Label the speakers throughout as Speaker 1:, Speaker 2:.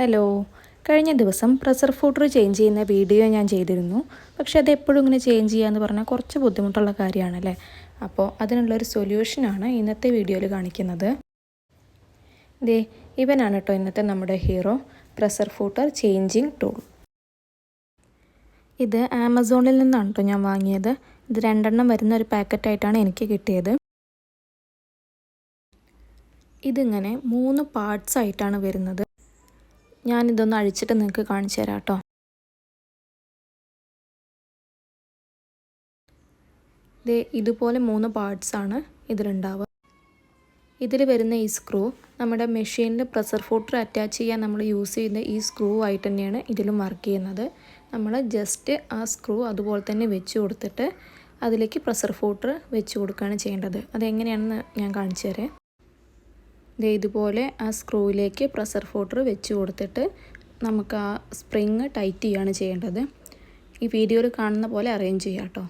Speaker 1: Hello കഴിഞ്ഞ ദിവസം pressure footer change ചെയ്യുന്ന വീഡിയോ ഞാൻ ചെയ്തിരുന്നു. പക്ഷെ അത് എപ്പോഴും ഇങ്ങനെ ചേഞ്ച് ചെയ്യാന്ന് പറഞ്ഞാൽ കുറച്ച് ബുദ്ധിമുട്ടുള്ള കാര്യമാണല്ലേ അപ്പോൾ അതിനുള്ളൊരു സൊല്യൂഷനാണ് ഇന്നത്തെ വീഡിയോയിൽ കാണിക്കുന്നത്. ദേ ഇവനാണ് കേട്ടോ ഇന്നത്തെ നമ്മുടെ hero pressure footer changing tool ഇത് ആമസോണിൽ നിന്നാണ് കേട്ടോ ഞാൻ വാങ്ങിയത്. ഇത് രണ്ടെണ്ണം വരുന്ന ഒരു പാക്കറ്റായിട്ടാണ് എനിക്ക് കിട്ടിയത്. ഇതിങ്ങനെ മൂന്ന് പാർട്സ് ആയിട്ടാണ് വരുന്നത്. ഞാനിതൊന്ന് അഴിച്ചിട്ട് നിങ്ങൾക്ക് കാണിച്ചു തരാം കേട്ടോ ദേ ഇതുപോലെ മൂന്ന് പാർട്സാണ് ഇതിലുണ്ടാവുക. ഇതിൽ വരുന്ന ഈ സ്ക്രൂ നമ്മുടെ മെഷീനിൽ പ്രഷർ ഫുട്ടർ അറ്റാച്ച് ചെയ്യാൻ നമ്മൾ യൂസ് ചെയ്യുന്ന ഈ സ്ക്രൂ ആയിട്ട് തന്നെയാണ് ഇതിലും വർക്ക് ചെയ്യുന്നത്. നമ്മൾ ജസ്റ്റ് ആ സ്ക്രൂ അതുപോലെ തന്നെ വെച്ച് കൊടുത്തിട്ട് അതിലേക്ക് പ്രഷർ ഫുട്ടർ വെച്ച് കൊടുക്കുകയാണ് ചെയ്യേണ്ടത്. അതെങ്ങനെയാണെന്ന് ഞാൻ കാണിച്ചു തരാം. ഇതുപോലെ ആ സ്ക്രൂവിലേക്ക് പ്രഷർ ഫോട്ടർ വെച്ച് കൊടുത്തിട്ട് നമുക്ക് ആ സ്പ്രിങ് ടൈറ്റ് ചെയ്യുകയാണ് ചെയ്യേണ്ടത്. ഈ വീഡിയോയിൽ കാണുന്ന പോലെ അറേഞ്ച് ചെയ്യാം കേട്ടോ.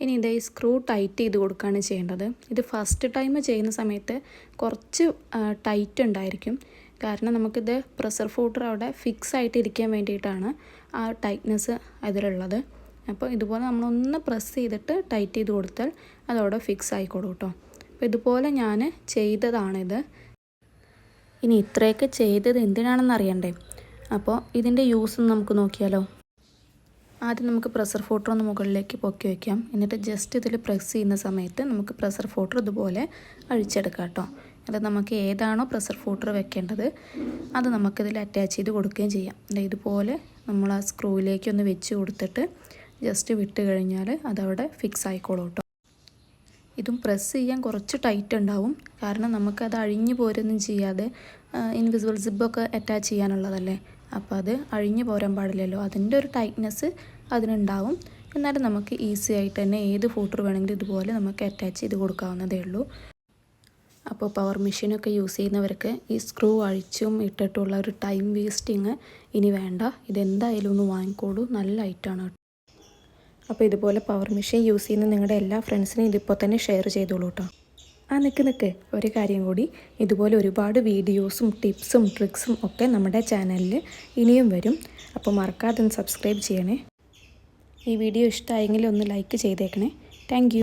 Speaker 1: ഇനി ഇതേ സ്ക്രൂ ടൈറ്റ് ചെയ്ത് കൊടുക്കുകയാണ് ചെയ്യേണ്ടത്. ഇത് ഫസ്റ്റ് ടൈം ചെയ്യുന്ന സമയത്ത് കുറച്ച് ടൈറ്റ് ഉണ്ടായിരിക്കും. കാരണം നമുക്കിത് പ്രഷർ ഫൂട്ടർ അവിടെ ഫിക്സ് ആയിട്ട് ഇരിക്കാൻ വേണ്ടിയിട്ടാണ് ആ ടൈറ്റ്നെസ് അതിലുള്ളത്. അപ്പോൾ ഇതുപോലെ നമ്മളൊന്ന് പ്രസ് ചെയ്തിട്ട് ടൈറ്റ് ചെയ്ത് കൊടുത്താൽ അതവിടെ ഫിക്സ് ആയിക്കോളൂ കേട്ടോ. അപ്പോൾ ഇതുപോലെ ഞാൻ ചെയ്തതാണിത്. ഇനി ഇത്രയൊക്കെ ചെയ്തത് എന്തിനാണെന്ന് അറിയണ്ടേ? അപ്പോൾ ഇതിന്റെ യൂസ് നമുക്ക് നോക്കിയാലോ. ആദ്യം നമുക്ക് പ്രഷർ ഫോട്ടർ ഒന്ന് മുകളിലേക്ക് പൊക്കി വയ്ക്കാം എന്നിട്ട് ജസ്റ്റ് ഇതിൽ പ്രസ് ചെയ്യുന്ന സമയത്ത് നമുക്ക് പ്രഷർ ഫോട്ടർ ഇതുപോലെ അഴിച്ചെടുക്കാം കേട്ടോ. അത് നമുക്ക് ഏതാണോ പ്രഷർ ഫോട്ടർ വെക്കേണ്ടത് അത് നമുക്കിതിൽ അറ്റാച്ച് ചെയ്ത് കൊടുക്കുകയും ചെയ്യാം. ഇതുപോലെ നമ്മൾ ആ സ്ക്രൂവിലേക്ക് ഒന്ന് വെച്ച് കൊടുത്തിട്ട് ജസ്റ്റ് വിട്ട് കഴിഞ്ഞാൽ അതവിടെ ഫിക്സ് ആയിക്കോളും കേട്ടോ ഇതും പ്രസ് ചെയ്യാൻ കുറച്ച് ടൈറ്റ് ഉണ്ടാവും. കാരണം നമുക്കത് അഴിഞ്ഞു പോരൊന്നും ചെയ്യാതെ ഇൻവിസിബിൾ സിബൊക്കെ അറ്റാച്ച് ചെയ്യാനുള്ളതല്ലേ? അപ്പോൾ അത് അഴിഞ്ഞു പോരാൻ പാടില്ലല്ലോ. അതിന്റെ ഒരു ടൈറ്റ്നെസ് അതിനുണ്ടാവും. എന്നാലും നമുക്ക് ഈസി ആയിട്ട് തന്നെ ഏത് ഫൂട്ടർ വേണമെങ്കിലും ഇതുപോലെ നമുക്ക് അറ്റാച്ച് ചെയ്ത് കൊടുക്കാവുന്നതേ ഉള്ളൂ. അപ്പോൾ പവർ മെഷീനൊക്കെ യൂസ് ചെയ്യുന്നവർക്ക് ഈ സ്ക്രൂ അഴിച്ചും ഇട്ടിട്ടുള്ള ഒരു ടൈം വേസ്റ്റിങ് ഇനി വേണ്ട. ഇതെന്തായാലും ഒന്ന് വാങ്ങിക്കോളൂ. നല്ല ഐറ്റമാണ് അപ്പോൾ ഇതുപോലെ പവർ മെഷീൻ യൂസ് ചെയ്യുന്ന നിങ്ങളുടെ എല്ലാ ഫ്രണ്ട്സിനും ഇതിപ്പോൾ തന്നെ ഷെയർ ചെയ്തോളൂ കേട്ടോ ആ നിൽക്ക് നിൽക്ക് ഒരു കാര്യം കൂടി. ഇതുപോലെ ഒരുപാട് വീഡിയോസും ടിപ്സും ട്രിക്സും ഒക്കെ നമ്മുടെ ചാനലിൽ ഇനിയും വരും. അപ്പോൾ മറക്കാതെ ഒന്ന് സബ്സ്ക്രൈബ് ചെയ്യണേ. ഈ വീഡിയോ ഇഷ്ടമായെങ്കിൽ ഒന്ന് ലൈക്ക് ചെയ്തേക്കണേ. താങ്ക്